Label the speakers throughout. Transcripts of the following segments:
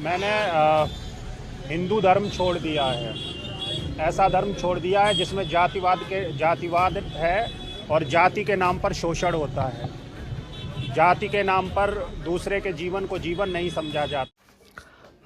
Speaker 1: मैंने हिंदू धर्म छोड़ दिया है। ऐसा धर्म छोड़ दिया है जिसमें जातिवाद के, जातिवाद है और जाति के नाम पर शोषण होता है। जाति के नाम पर दूसरे के जीवन को जीवन नहीं समझा जाता।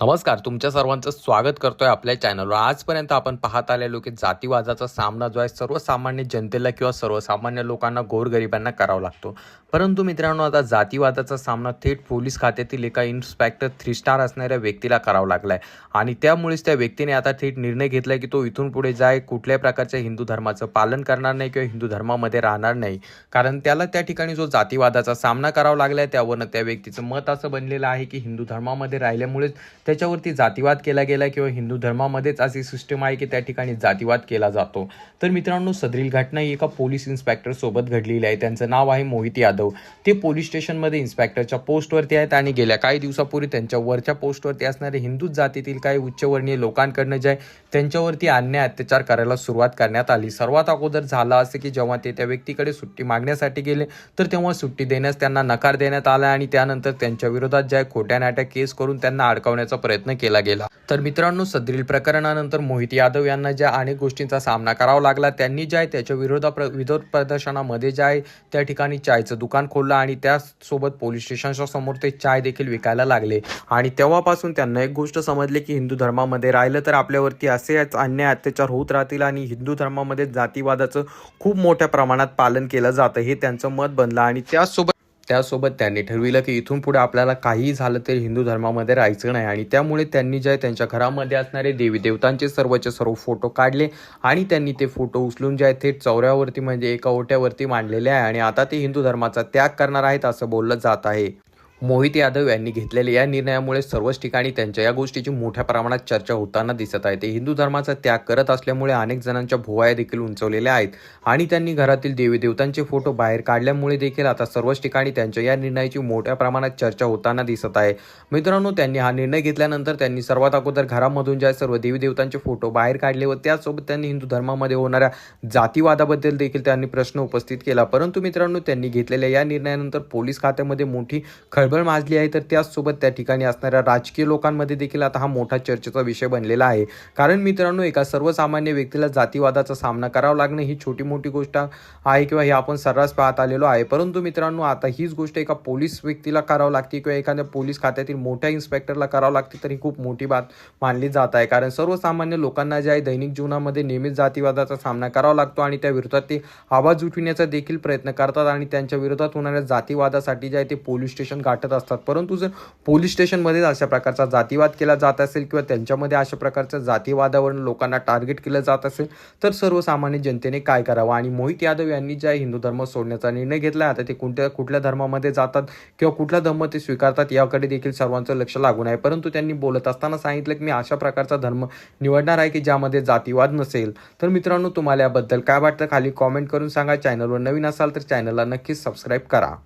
Speaker 2: नमस्कार तुमच्या सर्वांचं स्वागत करतोय आपल्या चॅनलवर आजपर्यंत आपण पाहत आलेलो की जातीवादाचा सामना जो आहे सर्वसामान्य जनतेला किंवा सर्वसामान्य लोकांना गोरगरिबांना करावा लागतो. परंतु मित्रांनो आता जातीवादाचा सामना थेट पोलीस खात्यातील एका इन्स्पेक्टर थ्री स्टार असणाऱ्या व्यक्तीला करावा लागलाय. आणि त्यामुळेच त्या व्यक्तीने आता थेट निर्णय घेतलाय की तो इथून पुढे जाय कुठल्याही प्रकारच्या हिंदू धर्माचं पालन करणार नाही किंवा हिंदू धर्मामध्ये राहणार नाही. कारण त्याला त्या ठिकाणी जो जातीवादाचा सामना करावा लागलाय त्यावरनं त्या व्यक्तीचं मत असं बनलेलं आहे की हिंदू धर्मामध्ये राहिल्यामुळेच त्याच्यावरती जातीवाद केला गेला किंवा हिंदू धर्मामध्येच अशी सिस्टम आहे की त्या ठिकाणी जातीवाद केला जातो. तर मित्रांनो सदरील घटना ही एका पोलीस इन्स्पेक्टर सोबत घडलेली आहे. त्यांचं नाव आहे मोहित यादव. ते पोलीस स्टेशनमध्ये इन्स्पेक्टरच्या पोस्टवरती आहेत आणि गेल्या काही दिवसापूर्वी त्यांच्या वरच्या पोस्टवरती असणारे हिंदू जातीतील काही उच्चवर्णीय लोकांकडनं जे आहे त्यांच्यावरती अन्याय अत्याचार करायला सुरुवात करण्यात आली. सर्वात अगोदर झालं असं की जेव्हा ते त्या व्यक्तीकडे सुट्टी मागण्यासाठी गेले तर तेव्हा सुट्टी देण्यास त्यांना नकार देण्यात आला आणि त्यानंतर त्यांच्या विरोधात ज्या खोट्या नाट्या केस करून त्यांना अडकवण्याचा प्रयत्न केला गेला. तर मित्रांनो सदरील प्रकरणानंतर मोहित यादव यांना ज्या अनेक गोष्टींचा सामना करावा लागला त्यांनी ज्या आहे त्याच्या विरोधा विरोध प्रदर्शनामध्ये ज्या आहे त्या ठिकाणी चायचं दुकान खोललं आणि त्यासोबत पोलीस स्टेशनच्या समोर ते चाय देखील विकायला लागले. आणि तेव्हापासून त्यांना एक गोष्ट समजली की हिंदू धर्मामध्ये राहिलं तर आपल्यावरती असेच अन्याय अत्याचार होत राहतील आणि हिंदू धर्मामध्ये जातीवादाचं खूप मोठ्या प्रमाणात पालन केलं जातं हे त्यांचं मत बनलं. आणि त्यासोबत त्यासोबत त्यांनी ठरविलं की इथून पुढे आपल्याला काहीही झालं तरी हिंदू धर्मामध्ये राहायचं नाही. आणि त्यामुळे त्यांनी जे त्यांच्या घरामध्ये असणारे देवी देवतांचे सर्वचे सर्व फोटो काढले आणि त्यांनी ते फोटो उचलून जे आहे थेट चौऱ्यावरती म्हणजे एका ओट्यावरती मांडलेले आहे. आणि आता ते हिंदू धर्माचा त्याग करणार आहेत असं बोललं जात आहे. मोहित यादव यांनी घेतलेल्या या निर्णयामुळे सर्वच ठिकाणी त्यांच्या या गोष्टीची मोठ्या प्रमाणात चर्चा होताना दिसत आहे. ते हिंदू धर्माचा त्याग करत असल्यामुळे अनेक जणांच्या भुवाया देखील उंचवलेल्या आहेत आणि त्यांनी घरातील देवी देवतांचे फोटो बाहेर काढल्यामुळे देखील आता सर्वच ठिकाणी त्यांच्या या निर्णयाची मोठ्या प्रमाणात चर्चा होताना दिसत आहे. मित्रांनो त्यांनी हा निर्णय घेतल्यानंतर त्यांनी सर्वात अगोदर घरामधून ज्या सर्व देवी देवतांचे फोटो बाहेर काढले व त्यासोबत त्यांनी हिंदू धर्मामध्ये होणाऱ्या जातीवादाबद्दल देखील त्यांनी प्रश्न उपस्थित केला. परंतु मित्रांनो त्यांनी घेतलेल्या या निर्णयानंतर पोलीस खात्यामध्ये मोठी खळबळ माजली आहे तर त्याचसोबत त्या ठिकाणी असणाऱ्या राजकीय लोकांमध्ये देखील आता हा मोठा चर्चेचा विषय बनलेला आहे. कारण मित्रांनो एका सर्वसामान्य व्यक्तीला जातीवादाचा सामना करावा लागणं ही छोटी मोठी गोष्ट आहे किंवा हे आपण सर्रास पाहत आलेलो आहे. परंतु मित्रांनो आता हीच गोष्ट एका पोलीस व्यक्तीला करावं लागते किंवा एखाद्या पोलीस खात्यातील मोठ्या इन्स्पेक्टरला करावं लागते तर ही खूप मोठी बात मानली जात आहे. कारण सर्वसामान्य लोकांना जे आहे दैनिक जीवनामध्ये नेहमीच जातीवादाचा सामना करावा लागतो आणि त्या विरोधात ते आवाज उठविण्याचा देखील प्रयत्न करतात आणि त्यांच्या विरोधात होणाऱ्या जातीवादासाठी जे आहे ते पोलीस स्टेशन वाटत असतात. परंतु जर पोलीस स्टेशनमध्ये अशा प्रकारचा जातीवाद केला जात असेल किंवा त्यांच्यामध्ये अशा प्रकारच्या जातीवादावरून लोकांना टार्गेट केलं जात असेल तर सर्वसामान्य जनतेने काय करावं? आणि मोहित यादव यांनी ज्या हिंदू धर्म सोडण्याचा निर्णय घेतला आता ते कोणत्या कुठल्या धर्मामध्ये जातात किंवा कुठला धर्म ते स्वीकारतात याकडे देखील सर्वांचं लक्ष लागून आहे. परंतु त्यांनी बोलत असताना सांगितलं की मी अशा प्रकारचा धर्म निवडणार आहे की ज्यामध्ये जातीवाद नसेल. तर मित्रांनो तुम्हाला याबद्दल काय वाटतं? खाली कॉमेंट करून सांगा. चॅनलवर नवीन असाल तर चॅनलला नक्कीच सबस्क्राईब करा.